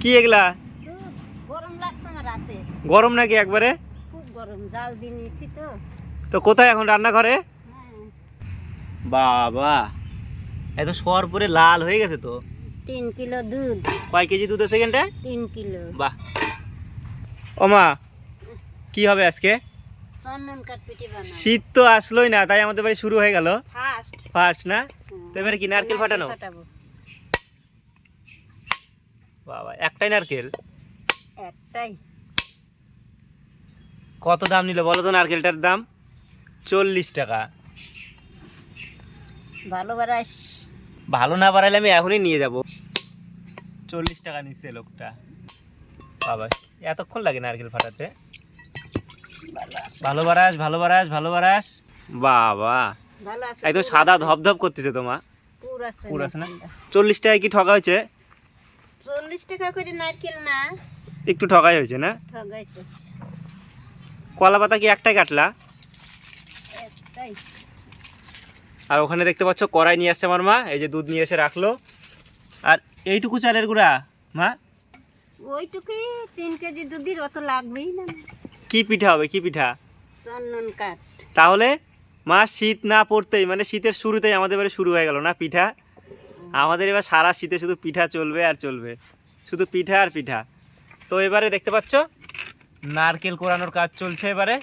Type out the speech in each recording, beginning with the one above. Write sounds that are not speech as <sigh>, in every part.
কি এগুলা? গরম লাগছে আমার রাতে। গরম নাকি একবারে? খুব গরম জাল দিয়ে নিয়েছি তো। তো কোথায় এখন রান্নাঘরে? হ্যাঁ। বাবা এত শোয়ার পরে লাল হয়ে গেছে তো। তিন কিলো দুধ। কয় কেজি দুধ আছে এখানটা তিন কিলো। বাহ। ও মা কি হবে আজকে? শীত তো আসলোই না তাই আমাদের বাড়ি শুরু হয়ে গেল। ফার্স্ট না? তো এবারে কি নারকেল ফাটানো? ফাটাবো। বাবা একটাই নারকেল? একটাই। কত দাম নিল বলো তো নারকেলটার দাম? চল্লিশ টাকা। ভালো বারাস ভালো না বাড়াইলে আমি এখনই নিয়ে যাব। চল্লিশ টাকা নিচ্ছে লোকটা। বাবা এতক্ষণ লাগে নারকেল ফাটাতে? ভালো আছে ভালো বারাস ভালো বারাস বাবা একদম সাদা ধপধপ করতেছে তোমার পুর আছে না? চল্লিশ টাকায় কি ঠকা হয়েছে? চল্লিশ টাকা করে নারকেল না? একটু ঠকাই হয়েছে না? কলা পাতা কি একটাই কাটলা? একটাই। আর ওখানে দেখতে পাচ্ছ কড়াই নিয়ে আসছে আমার মা এই যে দুধ নিয়ে এসে রাখল। আর এইটুকু চালের গুঁড়া মা? ওইটুকুই তিন কেজি দুধের অত লাগবেই না। কি পিঠা হবে কি পিঠা? চন্দন কাঠ। তাহলে মা শীত না পড়তেই মানে শীতের শুরুতেই আমাদের বাড়ি শুরু হয়ে গেল না পিঠা? আমাদের এবার সারা শীতে শুধু পিঠা চলবে আর চলবে। শুধু পিঠা আর পিঠা। তো এবারে দেখতে পাচ্ছ নারকেল কোরানোর কাজ চলছে এবারে।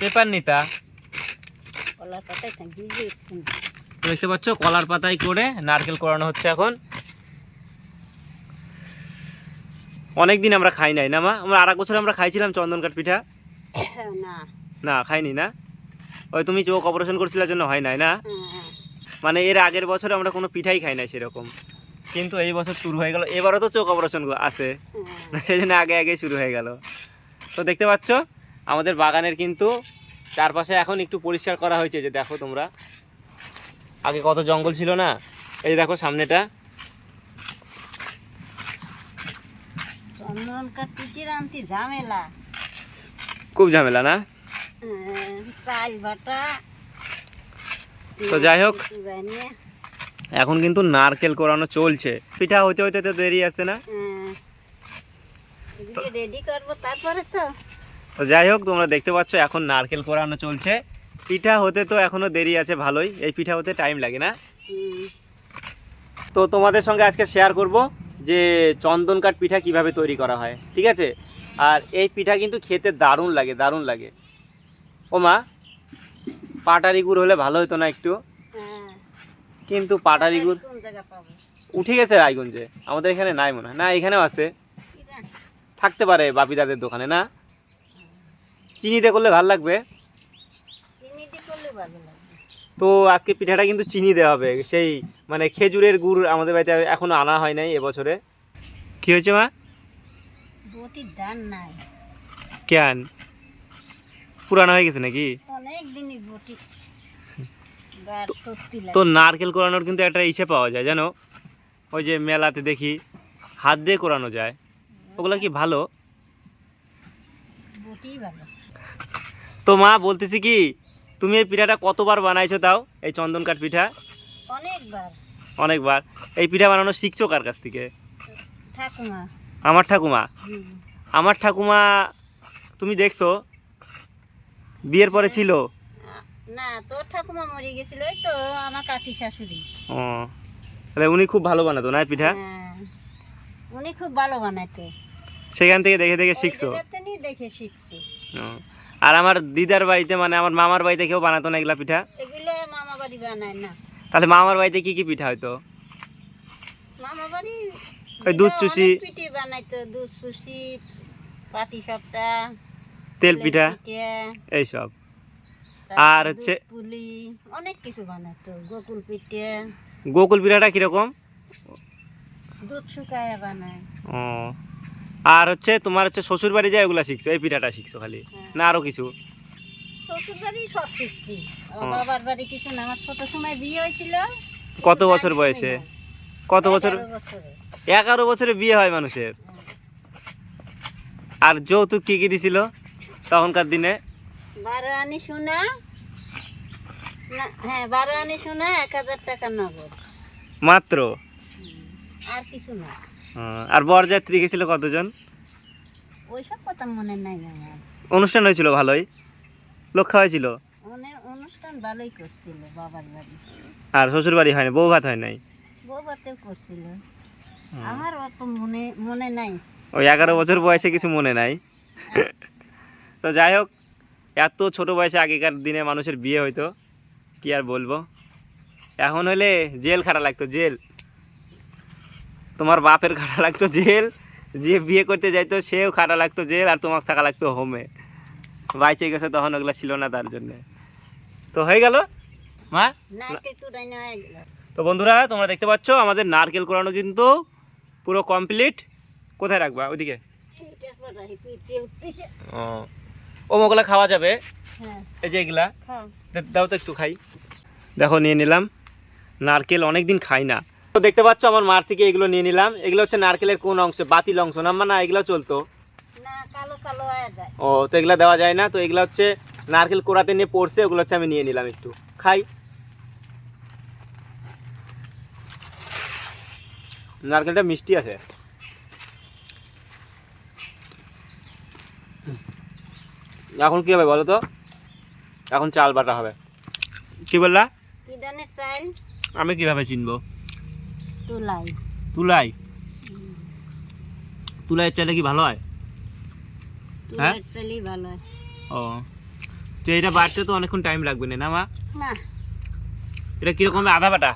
পেপার নিতা। দেখতে পাচ্ছ কলার পাতায় করে নারকেল কোরানো হচ্ছে এখন। অনেক দিন আমরা খাই নাই না মা? আমরা আর এক বছর আমরা খাইছিলাম চন্দন কাঠ পিঠা। <coughs> না। না খাইনি না? ওই তুমি চোখ অপারেশন করছিলার জন্য হয় নাই না? হ্যাঁ, মানে এর আগের বছর আমরা কোনো পিঠাই খাই না সেরকম। কিন্তু এই বছর শুরু হয়ে গেল। এবারও তো চোখ অপারেশন আছে। হ্যাঁ। সেই জন্য আগে আগে শুরু হয়ে গেল। তো দেখতে পাচ্ছ আমাদের বাগানের কিন্তু চারপাশে এখন একটু পরিষ্কার করা হয়েছে যে দেখো তোমরা। আগে কত জঙ্গল ছিল না? এই দেখো সামনেটা। খুব ঝামেলা না? হ্যাঁ, চাল বাটা। তো যাই হোক। এখন কিন্তু নারকেল কোরানো চলছে। পিঠা হইতে হইতে তো দেরি আছে না? হ্যাঁ, এদিকে রেডি করব তারপরে তো। তো যাই হোক তোমরা দেখতে পাচ্ছ এখন নারকেল কোরানো চলছে। পিঠা হতে তো এখনও দেরি আছে ভালোই এই পিঠা হতে টাইম লাগে না। তো তোমাদের সঙ্গে আজকে শেয়ার করব যে চন্দন কাঠ পিঠা কীভাবে তৈরি করা হয় ঠিক আছে? আর এই পিঠা কিন্তু খেতে দারুণ লাগে দারুণ লাগে। ও মা পাটারি গুড় হলে ভালো হতো না একটু। হ্যাঁ। কিন্তু পাটারি গুড় উঠে গেছে রায়গঞ্জে। আমাদের এখানে নাই মনে হয়। না এখানেও আছে। থাকতে পারে বাপিদাদের দোকানে না? চিনিতে করলে ভালো লাগবে। চিনি দিয়ে করলে ভালো লাগবে। তো আজকে পিঠাটা কিন্তু চিনি দেওয়া হবে। সেই মানে খেজুরের গুড় আমাদের বাড়িতে এখনও আনা হয় নাই এবছরে। কি হয়েছে মা? কেন? পুরানো হয়ে গেছে নাকি? অনেক দিনই বটি তো নারকেল কোরানোর কিন্তু একটা ইসে পাওয়া যায় জানো? ওই যে মেলাতে দেখি হাত দিয়ে কোরানো যায়। ওগুলো কি ভালো? তো মা বলতেছি কি তুমি এই পিঠাটা কতবার বানাইছো তাও এই চন্দন কাঠ পিঠা? অনেকবার। অনেকবার। এই পিঠা বানানো শিখছো কার কাছ থেকে? ঠাকুমা। আমার ঠাকুমা? আমার ঠাকুমা তুমি দেখছ বিয়ের পরে ছিল? না তোর ঠাকুমা মরে গেছিল ওই তো আমার কাকি শাশুড়ি। ও তাহলে উনি খুব ভালো বানাতো না পিঠা? হ্যাঁ। উনি খুব ভালো বানাইতো সেখান থেকে দেখে দেখে শিখছো? দেখে শিখছি। আর আমার দিদার বাড়িতে মানে আমার মামার বাড়িতে কেউ বানাতো না এগুলা পিঠা? এগুলো মামা বাড়ি বানায় না। তাহলে মামার বাড়িতে কি কি পিঠা হতো মামা বাড়ি ওই দুধ চুষি। পিঠে বানাইতো দুধ চুষি পাটি সাপটা। তেল পিঠা এইসব। আর হচ্ছে- পুলি অনেক কিছু বানাইতো গোকুল পিঠে। গোকুল পিঠাটা কীরকম? দুধ শুকায় বানায়। ও। আর হচ্ছে তোমার হচ্ছে শ্বশুর বাড়ি যায় ওগুলা শিখছো এই পিঠাটা শিখছো খালি? হ্যাঁ। না আরও কিছু? শ্বশুর বাড়ি সব শিখছি। বাবার বাড়ি কিছু না আমার ছোট সময় বিয়ে হয়েছিল। কত বছর বয়সে? কত বছর এগারো বছরে? এগারো বছরে বিয়ে হয় মানুষের। আর যৌতুক কি কি দিছিল? তখনকার দিনে? বারো আনি সোনা না হ্যাঁ বারো আনি সোনা এক হাজার টাকা নগদ। মাত্র? আর কিছু না। আর বরযাত্রী গেছিল কতজন? ওইসব কথা মনে নাই অনুষ্ঠান হয়েছিল ভালোই? লোক খাওয়াইছিল অনুষ্ঠান ভালোই করছিল বাবার বাড়ি। আর শ্বশুর বাড়ি হয় না বউ ভাত হয় নাই? বউ করছিল। আমার অত মনে মনে নাই। ওই এগারো বছর বয়সে কিছু মনে নাই? তো যাই হোক এত ছোট বয়সে আগেকার দিনে মানুষের বিয়ে হইতো কি আর বলব? এখন হলে জেল খাটা লাগতো জেল। তোমার বাপের খাটা লাগতো জেল যে বিয়ে করতে যাইতো সেও খাটা লাগতো জেল আর তোমাকে থাকা লাগতো হোমে। বাইচে গেছে তখন ওগুলো ছিল না তার জন্যে। তো হয়ে গেল? মা? তো বন্ধুরা তোমরা দেখতে পাচ্ছ আমাদের নারকেল কোরানো কিন্তু পুরো কমপ্লিট। কোথায় রাখবা? ওইদিকে। ও। ও মোগলা খাওয়া যাবে। হ্যাঁ। এই যে এগুলা। দাও তো একটু খাই। দেখো নিয়ে নিলাম। নারকেল অনেক দিন খাই না। তো দেখতে পাচ্ছ আমার মার থেকে এগুলো নিয়ে নিলাম। এগুলো হচ্ছে নারকেলের কোন অংশ? বাতিল অংশ। না না এগুলো চলতো। ও তো এগুলো দেওয়া যায় না। তো এগুলো হচ্ছে নারকেল কোড়াতে নিয়ে পড়ছে। ওগুলো হচ্ছে আমি নিয়ে নিলাম একটু। খাই। নারকেলটা মিষ্টি আছে। এখন কি হবে বলো তো? এখন চাল বাটা হবে। কি বললা? কি চাল। আমি কীভাবে চিনবো? তুলাই। তুলাই? তুলাই চাইলে কি ভালো হয়? হ্যাঁ? চালই ভালো হয়। ও। তো এটা বাড়তে তো অনেকক্ষণ টাইম লাগবে না মা? না। এটা কীরকম? আধা বাটা?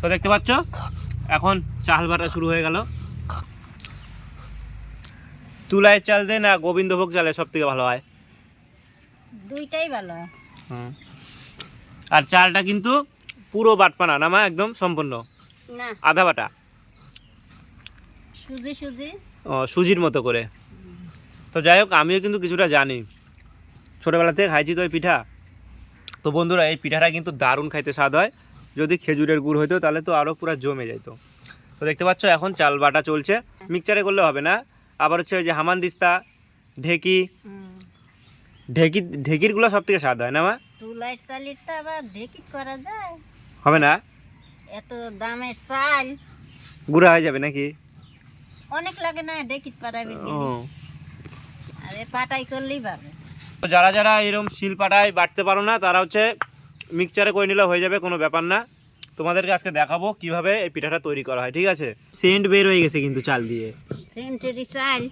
তো দেখতে পাচ্ছ? এখন চাল বাটা শুরু হয়ে গেল। তুলায় চাল দে না গোবিন্দভোগ চালে সব থেকে ভালো হয়? দুইটাই ভালো। হয় আর চালটা কিন্তু পুরো বাটপানা না মা একদম সম্পূর্ণ? না। আধা বাটা? সুজি সুজি। ও সুজির মতো করে। তো যাই হোক আমিও কিন্তু কিছুটা জানি। ছোটোবেলা থেকে খাইছি তো ওই পিঠা। তো বন্ধুরা এই পিঠাটা কিন্তু দারুণ খাইতে স্বাদ হয়। যদি খেজুরের গুড় হইতো তাহলে তো আরও পুরো জমে যেত তো দেখতে পাচ্ছ এখন চাল বাটা চলছে। মিক্সচারে করলে হবে না। আবার হচ্ছে ওই যে হামান দিস্তা ঢেকি। হুম। ঢেকি ঢেকিরগুলো সব থেকে স্বাদ হয় না মা? তুলার চালিরটা আবার ঢেকি করা যায়। হবে না? এত দামের চাল। গুঁড়া হয়ে যাবে নাকি? অনেক লাগে না ঢেকিত পারাবে ও। আরে পাটাই করলেই পারবে। তো যারা যারা এরকম শিল পাটায় বাটতে পারো না তারা হচ্ছে মিক্সচারে করে নিলে হয়ে যাবে কোনো ব্যাপার না। তোমাদেরকে আজকে দেখাবো কীভাবে এই পিঠাটা তৈরি করা হয় ঠিক আছে? সেন্ট বের হয়ে গেছে কিন্তু চাল দিয়ে। সেন্টারি চাল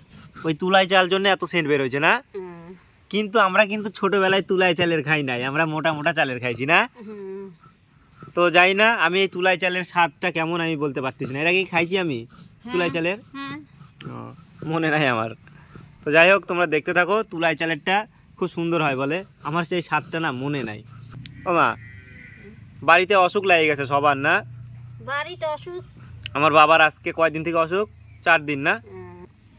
ওই তুলাই চাল জন্য এত সেন্ট বের হয়েছে না? কিন্তু আমরা কিন্তু ছোটবেলায় তুলাই চালের খাই নাই আমরা মোটা মোটা চালের খাইছি না? তো যাই না আমি এই তুলাই চালের স্বাদটা কেমন আমি বলতে পারতেছি না। এর আগে খাইছি আমি তুলাই চালের? হ্যাঁ। মনে নাই আমার। তো যাই হোক তোমরা দেখতে থাকো তুলাই চালেরটা খুব সুন্দর হয় বলে। আমার সেই স্বাদটা না মনে নাই। ও মা বাড়িতে অসুখ লেগে গেছে সবার না? বাড়িতে অসুখ। আমার বাবার আজকে কয়দিন থেকে অসুখ? চার দিন না?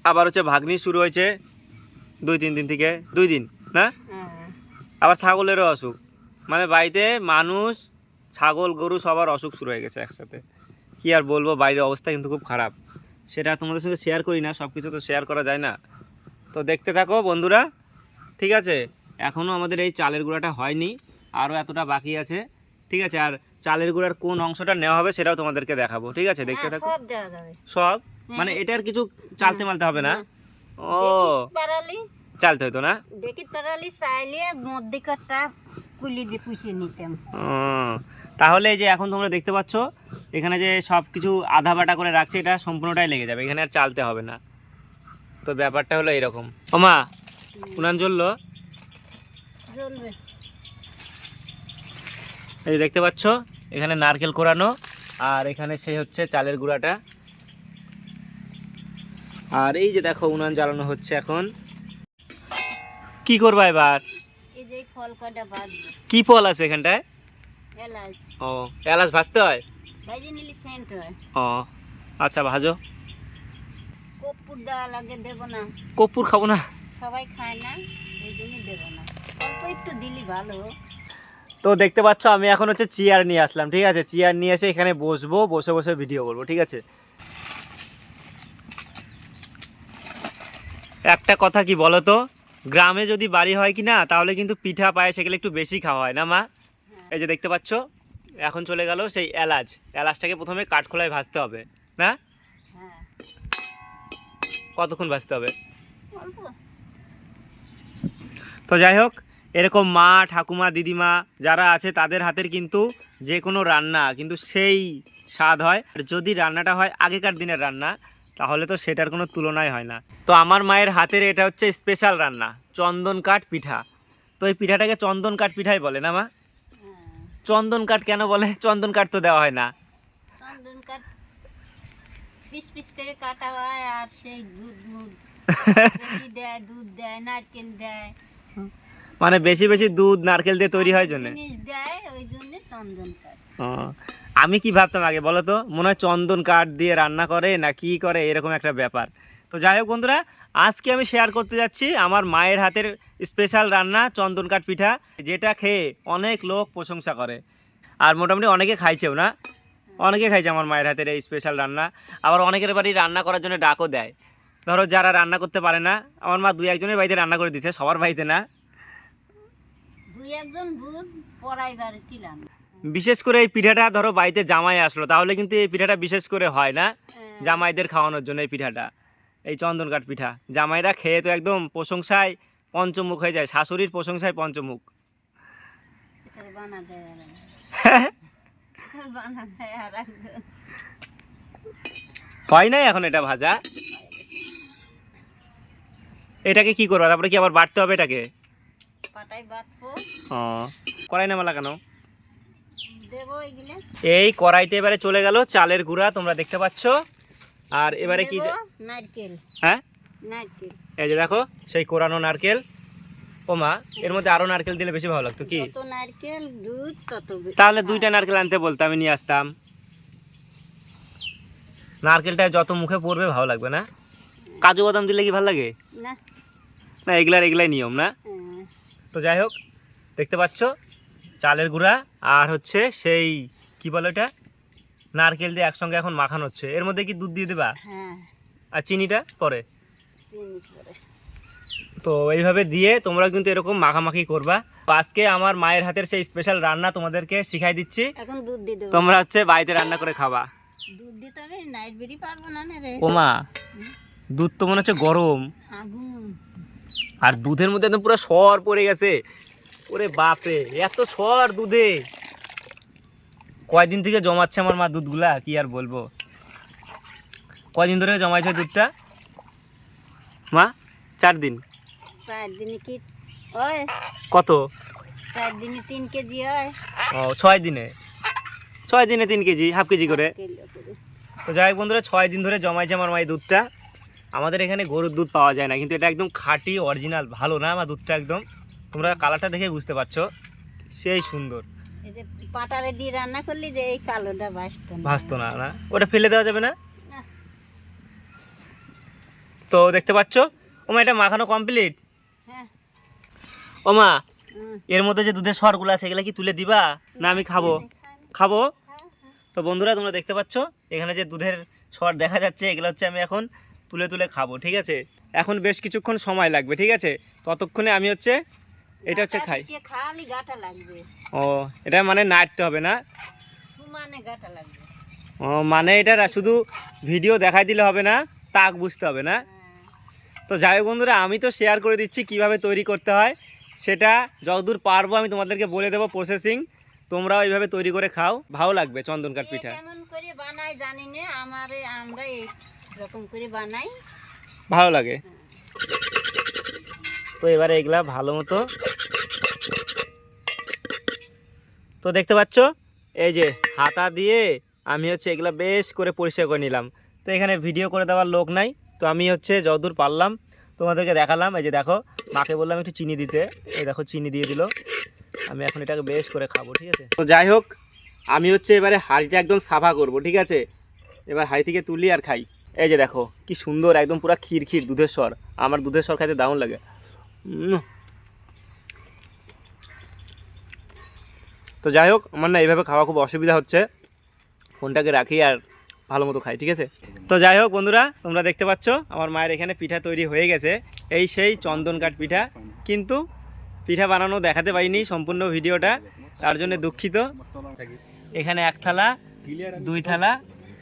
আবার হচ্ছে ভাগ্নি শুরু হয়েছে দুই তিন দিন থেকে। দুই দিন না। আবার ছাগলেরও অসুখ। মানে বাড়িতে মানুষ ছাগল গরু সবার অসুখ শুরু হয়ে গেছে একসাথে। কি আর বলব বাইরের অবস্থা কিন্তু খুব খারাপ। সেটা তোমাদের সঙ্গে শেয়ার করি না সব কিছু তো শেয়ার করা যায় না। তো দেখতে থাকো বন্ধুরা ঠিক আছে? এখনও আমাদের এই চালের গুঁড়াটা হয়নি আরও এতটা বাকি আছে ঠিক আছে? আর চালের গুঁড়ার কোন অংশটা নেওয়া হবে সেটাও তোমাদেরকে দেখাবো ঠিক আছে? দেখতে হ্যাঁ, থাকো। সব দেওয়া যাবে। সব? মানে এটার কিছু চালতে মালতে হবে না? ও। পারালি চালতে হতো না? ঢেকিত পারালি চাইলে মধ্যিকারটা কুলি দিয়ে পুষিয়ে নিতাম। তাহলে এই যে এখন তোমরা দেখতে পাচ্ছ এখানে যে সব কিছু আধা বাটা করে রাখছে এটা সম্পূর্ণটাই লেগে যাবে এখানে আর চালতে হবে না। তো ব্যাপারটা হলো এরকম। ও মা উনান জ্বললো। জ্বলবে। এই দেখতে পাচ্ছ এখানে নারকেল কোরানো আর এখানে সেই হচ্ছে চালের গুঁড়াটা। আর এই যে দেখো উনান জ্বালানো হচ্ছে এখন। কি করবা এবার? এই যে এই ফল কটা কি ফল আছে এখানটায়? ও এলাচ ভাজতে হয়? হয়। ও আচ্ছা ভাজো। কর্পূর দেওয়া লাগে দেবো না। কর্পূর খাব না? সবাই খায় না এই জন্যই দেবো না। অল্প একটু দিলি ভালো। তো দেখতে পাচ্ছ আমি এখন হচ্ছে চেয়ার নিয়ে আসলাম ঠিক আছে? চেয়ার নিয়ে এসে এখানে বসবো বসে বসে ভিডিও করব ঠিক আছে? একটা কথা কি বলো তো গ্রামে যদি বাড়ি হয় কি না তাহলে কিন্তু পিঠা পায়ে সেগুলো একটু বেশি খাওয়া হয় না মা? এই যে দেখতে পাচ্ছ এখন চলে গেল সেই এলাচ। এলাচটাকে প্রথমে কাঠখোলায় ভাজতে হবে না? হ্যাঁ। কতক্ষণ ভাজতে হবে? তো যাই হোক এরকম মা ঠাকুমা দিদিমা যারা আছে তাদের হাতের কিন্তু যে কোনো রান্না কিন্তু সেই স্বাদ হয়। আর যদি রান্নাটা হয় আগেকার দিনের রান্না তাহলে তো সেটার কোনো তুলনাই হয় না। তো আমার মায়ের হাতের এটা হচ্ছে স্পেশাল রান্না চন্দন কাঠ পিঠা। তো এই পিঠাটাকে চন্দন কাঠ পিঠাই বলে না মা? হ্যাঁ। চন্দন কাঠ কেন বলে? চন্দন কাঠ তো দেওয়া হয় না। চন্দন কাঠ পিস পিস করে কাটা হয় আর সেই দুধ দেয় দুধ দেয় নারকেল দেয়। মানে বেশি বেশি দুধ নারকেল দিয়ে তৈরি হয় জন্য? দেয় ওই জন্য চন্দন কাঠ। ও, আমি কি ভাবতাম আগে, বলো তো? মনে হয় চন্দন কাঠ দিয়ে রান্না করে না কি করে, এরকম একটা ব্যাপার। তো যাই হোক বন্ধুরা, আজকে আমি শেয়ার করতে যাচ্ছি আমার মায়ের হাতের স্পেশাল রান্না, চন্দন কাঠ পিঠা, যেটা খেয়ে অনেক লোক প্রশংসা করে। আর মোটামুটি অনেকে খাইছেও না। অনেকে খাইছে আমার মায়ের হাতের এই স্পেশাল রান্না। আবার অনেকের বাড়ি রান্না করার জন্য ডাকও দেয়। ধরো যারা রান্না করতে পারে না, আমার মা দুই একজনের বাড়িতে রান্না করে দিচ্ছে সবার বাড়িতে না? বিশেষ করে এই পিঠাটা ধরো বাড়িতে জামাই আসলো তাহলে কিন্তু এই পিঠাটা বিশেষ করে হয় না। জামাইদের খাওয়ানোর জন্য এই পিঠাটা। এই চন্দন কাঠ পিঠা। জামাইরা খেয়ে তো একদম প্রশংসায় পঞ্চমুখ হয়ে যায় শাশুড়ির প্রশংসায় পঞ্চমুখ। একজন। হয়। নাই এখন এটা ভাজা? এটাকে কি করব? তারপরে কি আবার বাটতে হবে এটাকে? কড়াই নামা লাগানো দেবো এগুলো এই কড়াইতে এবারে চলে গেল চালের গুঁড়া তোমরা দেখতে পাচ্ছ। আর এবারে কি নারকেল। হ্যাঁ? নারকেল। এই যে দেখো সেই কোরানো নারকেল। ও মা এর মধ্যে আরও নারকেল দিলে বেশি ভালো লাগতো কি? নারকেল দুধ তত তাহলে দুইটা নারকেল আনতে বলতে আমি নিয়ে আসতাম। নারকেলটা যত মুখে পড়বে ভালো লাগবে না? কাজু বাদাম দিলে কি ভালো লাগে? না। না এগুলার এগুলাই নিয়ম না? হ্যাঁ, তো যাই হোক দেখতে পাচ্ছ? চালের গুঁড়া আর হচ্ছে সেই কি বলে এটা নারকেল দিয়ে একসঙ্গে এখন মাখানো হচ্ছে। এর মধ্যে কি দুধ দিয়ে দেবা? হ্যাঁ। আর চিনিটা পরে? তো এইভাবে দিয়ে তোমরা কিন্তু এরকম মাখামাখি করবা। আজকে আমার মায়ের হাতের সেই স্পেশাল রান্না তোমাদেরকে শিখাই দিচ্ছি। এখন দুধ দিয়ে দেবো। তোমরা হচ্ছে বাড়িতে রান্না করে খাবা। দুধ দিতে হবে নাইট বেরি পারব না না রে ওমা দুধ তো মনে হচ্ছে গরম। আগুন। আর দুধের মধ্যে একদম পুরো সর পড়ে গেছে। ওরে বাপরে এত সর দুধে। কয়দিন থেকে জমাচ্ছে আমার মা দুধগুলা কি আর বলব? কয়দিন ধরে জমাইছে দুধটা? মা চার দিন। চার দিনে কি ওই কত? চার দিনে তিন কেজি হয়। ও ছয় দিনে? ছয় দিনে তিন কেজি হাফ কেজি করে। তো যাই হোক বন্ধুরা ছয় দিন ধরে জমাইছে আমার মায়ের দুধটা। আমাদের এখানে গরুর দুধ পাওয়া যায় না কিন্তু এটা একদম খাঁটি অরিজিনাল ভালো না আমার দুধটা একদম? তোমরা কালারটা দেখে বুঝতে পারছ সেই সুন্দর। এই যে পাটারে দিয়ে রান্না করলি যে এই কালোটা বাসতো না। ভাসতো না না। ওটা ফেলে দেওয়া যাবে না? না। তো দেখতে পাচ্ছ? ওমা এটা মাখানো কমপ্লিট হ্যাঁ। ওমা এর মধ্যে যে দুধের সরগুলো আছে এগুলো কি তুলে দিবা? না আমি খাব। খাব? তো বন্ধুরা তোমরা দেখতে পাচ্ছ? এখানে যে দুধের সর দেখা যাচ্ছে এগুলো হচ্ছে আমি এখন তুলে তুলে খাব ঠিক আছে? এখন বেশ কিছুক্ষণ সময় লাগবে ঠিক আছে? ততক্ষণে আমি হচ্ছে এটা হচ্ছে খাই। খালি গাটা লাগবে। ও এটা মানে নাড়তে হবে না? সমানে গাটা লাগবে। ও মানে এটা শুধু ভিডিও দেখাই দিলে হবে না তাক বুঝতে হবে না? হ্যাঁ। তো যাই বন্ধুরা আমি তো শেয়ার করে দিচ্ছি কীভাবে তৈরি করতে হয়। সেটা যতদূর পারব আমি তোমাদেরকে বলে দেবো প্রসেসিং তোমরাও এইভাবে তৈরি করে খাও ভালো লাগবে চন্দন কাঠ পিঠা। কেমন করে বানাই জানি না আমারে আমরা এই রকম করে বানাই। ভালো লাগে। তো এবারে এগুলা ভালো মতো তো দেখতে পাচ্ছ? এই যে হাতা দিয়ে আমি হচ্ছে এগুলো বেশ করে পরিষ্কার করে নিলাম। তো এখানে ভিডিও করে দেওয়ার লোক নাই। তো আমি হচ্ছে যতদূর পারলাম তোমাদেরকে দেখালাম। এই যে দেখো, মাকে বললাম একটু চিনি দিতে। এই দেখো, চিনি দিয়ে দিল। আমি এখন এটাকে বেশ করে খাব, ঠিক আছে? তো যাই হোক, আমি হচ্ছে এবারে হাঁড়িটা একদম সাফা করব, ঠিক আছে? এবার হাঁড়ি থেকে তুলি আর খাই। এই যে দেখো, কি সুন্দর, একদম পুরো ক্ষীর ক্ষীর, দুধের স্বর। আমার দুধের স্বর খাইতে দারুণ লাগে। তো যাই হোক, আমার না এইভাবে খাওয়া খুব অসুবিধা হচ্ছে। ফোনটাকে রাখি আর ভালো মতো খাই, ঠিক আছে? তো যাই হোক বন্ধুরা, তোমরা দেখতে পাচ্ছ, আমার মায়ের এখানে পিঠা তৈরি হয়ে গেছে। এই সেই চন্দন কাঠ পিঠা। কিন্তু পিঠা বানানো দেখাতে পারিনি সম্পূর্ণ ভিডিওটা, তার জন্য দুঃখিত। এখানে এক থালা, দুই থালা,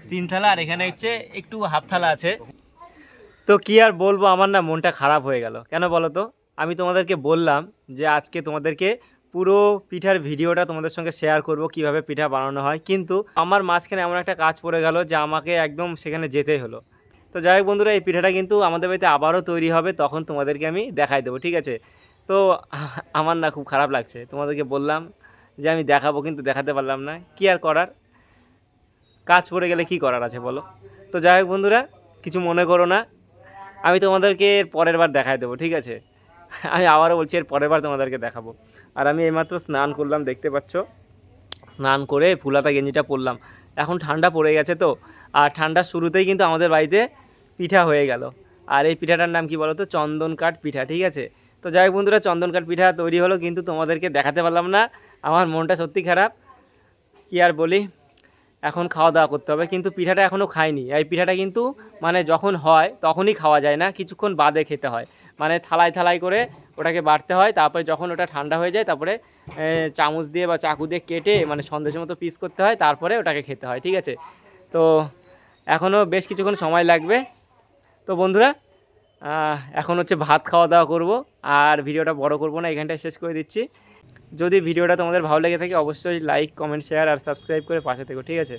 তিন থালা, আর এখানে হচ্ছে একটু হাফ থালা আছে। তো কি আর বলব, আমার না মনটা খারাপ হয়ে গেল। কেন বলো তো? আমি তোমাদেরকে বললাম যে আজকে তোমাদেরকে পুরো পিঠার ভিডিওটা তোমাদের সঙ্গে শেয়ার করব কীভাবে পিঠা বানানো হয়। কিন্তু আমার মাঝখানে এমন একটা কাজ পড়ে গেল যে আমাকে একদম সেখানে যেতেই হলো। তো যাই হোক বন্ধুরা, এই পিঠাটা কিন্তু আমাদের বাড়িতে আবারও তৈরি হবে, তখন তোমাদেরকে আমি দেখাই দেবো, ঠিক আছে? তো <laughs> আমার না খুব খারাপ লাগছে, তোমাদেরকে বললাম যে আমি দেখাবো কিন্তু দেখাতে পারলাম না, কি আর করার? কাজ পড়ে গেলে কি করার আছে বলো? তো যাই হোক বন্ধুরা, কিছু মনে করো না, আমি তোমাদেরকে পরের বার দেখাই দেবো, ঠিক আছে? আমি আবারও বলছি, এর পরের বার তোমাদেরকে দেখাবো। আর আমি এইমাত্র স্নান করলাম, দেখতে পাচ্ছ? স্নান করে ফুলাতা গেঞ্জিটা পরলাম। এখন ঠান্ডা পড়ে গেছে তো, আর ঠান্ডার শুরুতেই কিন্তু আমাদের বাড়িতে পিঠা হয়ে গেল। আর এই পিঠাটার নাম কি বলো তো চন্দন কাঠ পিঠা, ঠিক আছে? তো যাই হোক বন্ধুরা চন্দন কাঠ পিঠা তৈরি হলো, কিন্তু তোমাদেরকে দেখাতে পারলাম না। আমার মনটা সত্যি খারাপ, কি আর বলি? এখন খাওয়া দাওয়া করতে হবে, কিন্তু পিঠাটা এখনও খাইনি। এই পিঠাটা কিন্তু মানে যখন হয়, তখনই খাওয়া যায় না, কিছুক্ষণ বাদে খেতে হয়। মানে থালায় থালায় করে ওটাকে বাড়তে হয়, তারপরে যখন ওটা ঠান্ডা হয়ে যায়, তারপরে চামচ দিয়ে বা চাকু দিয়ে কেটে মানে সন্দেশের মতো পিস করতে হয়, তারপরে ওটাকে খেতে হয়, ঠিক আছে? তো এখনও বেশ কিছুক্ষণ সময় লাগবে। তো বন্ধুরা এখন হচ্ছে ভাত খাওয়া দাওয়া করব, আর ভিডিওটা বড় করব না এখানটায় শেষ করে দিচ্ছি। যদি ভিডিওটা তোমাদের ভালো লেগে থাকে, অবশ্যই লাইক কমেন্ট শেয়ার আর সাবস্ক্রাইব করে পাশে থেকো, ঠিক আছে?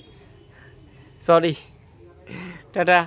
Sorry tata.